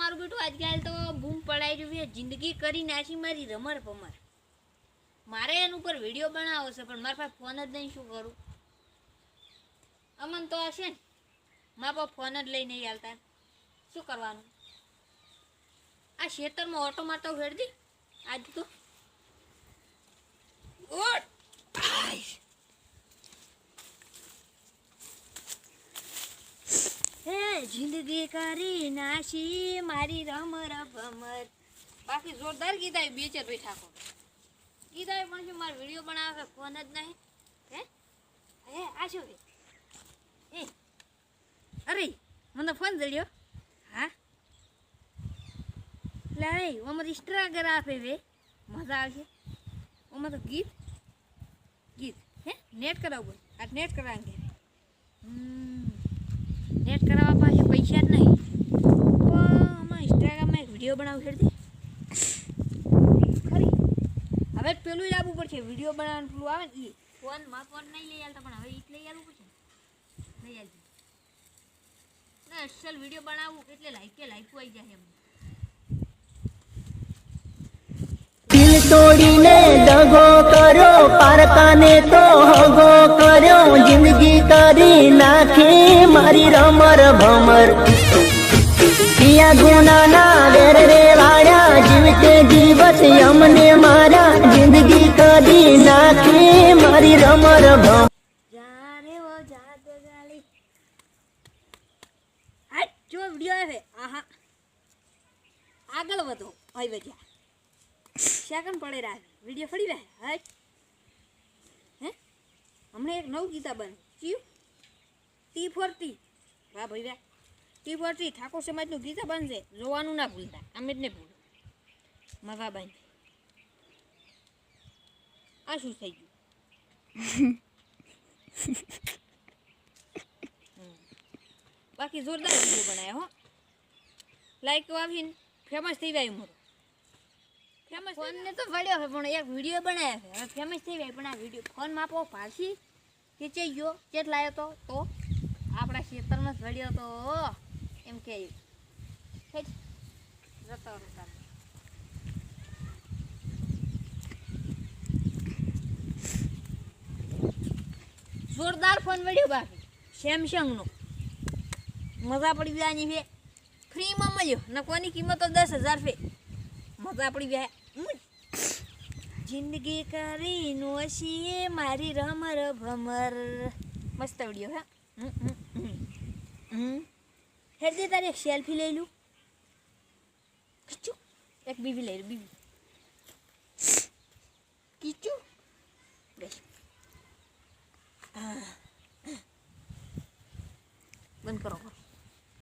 મારું બેટું આજકાલ તો બૂમ પડાઈ રહ્યું જિંદગી કરી નાખી મારી રમર પમર મારે એના ઉપર વીડિયો બનાવવો છે, પણ મારા પાસે ફોન જ નહીં, શું કરું? અમન તો હશે ને, મારા પાસે ફોન જ લઈ નહીં શું કરવાનું? આ ખેતરમાં ઓટો મારતો ફેરદી આજ તો. ઓટ! આઈશ! હે જિંદગી કરી નાશી મારી રમ રમર ભમર બાકી જોરદાર ગીત આવી બે ચાર ભાઈ ઠાકોર ગીત પણ શું મારો વીડિયો બનાવે ફોન જ નહીં. હે? હે, આ શું હે અરે, મને ફોન જડ્યો? હા? લાય ઓમાં ઇન્સ્ટાગ્રામ આપે વે મજા આવશે. ઓમાં તો ગીત ગીત. હે? નેટ કરાવવું આ નેટ કરાવવા હમ. નેટ કરાવવા પાસે પૈસા જ નહીં. તો આમાં ઇન્સ્ટાગ્રામમાં એક વીડિયો બનાવું છેડતી ખરી? હવે પેલું જ આવવું પડશે. વીડિયો બનાવવાનું પેલું આવે ને એ ફોનમાં ફોન નહીં લઈ આવતા પણ હવે ઈ જ લઈ આવવું પડશે. ને લઈ આવજો ના અસલ વીડિયો બનાવવું એટલે લાઈક કે લાઈક આવી જાય એમ. દિલ તોડીને દગો કર્યો પારકાને તો હગો કર્યો જિંદગી કરી નાખી મારી રમર ભમર. પિયા ગુના ના વેર રે વાળા જીવતે જીવત અમને મારા જિંદગી કરી નાખી. મારી રમર ભમર જો વિડિયો આવે. આહા. આગળ વધો. હોય વધ્યા સેકન્ડ પડે રાખ વીડિયો ફરી રહે. હે? હમણાં એક નવું ગીતા બન. ચિયું? ટી ફોર ટી વાહ ભાઈ વાહ ટી ફોર ટી ઠાકોર સમાજનું ગીતા બનશે જોવાનું ના ભૂલતા. અમે જ ને ભૂલો. મગા બાઈ આ શું થઈ ગયું? બાકી જોરદાર વીડિયો બનાવ્યો હો. લાઈક આવીને ફેમસ થઈ જાય મોરો ફેમસ ફોનને તો પડ્યો છે પણ એક વીડિયો બનાવ્યો છે. હવે ફેમસ થઈ જાય પણ આ વીડિયો ફોન માપો પાછી. ખેંચાઈ ગયો ચેટ લાવ્યો તો તો. આપણા ખેતરમાં વળ્યો તો એમ કે. જતો જોરદાર ફોન મળ્યો બાકી. સેમસંગનો મજા પડી વ્યાની છે ફ્રીમાં મળ્યો. ને કોની કિંમત તો દસ હજાર ફે મજા પડી ગયા જિંદગી કરી નોશીએ મારી રમર ભમર. મસ્ત વીડિયો હે. હમ, હમ, હમ. હમ હેડ દે તારી એક સેલ્ફી લઈ લઉં કીચું એક બીબી લઈ લઉં બીબી કીચું બેસ. બંધ કરો.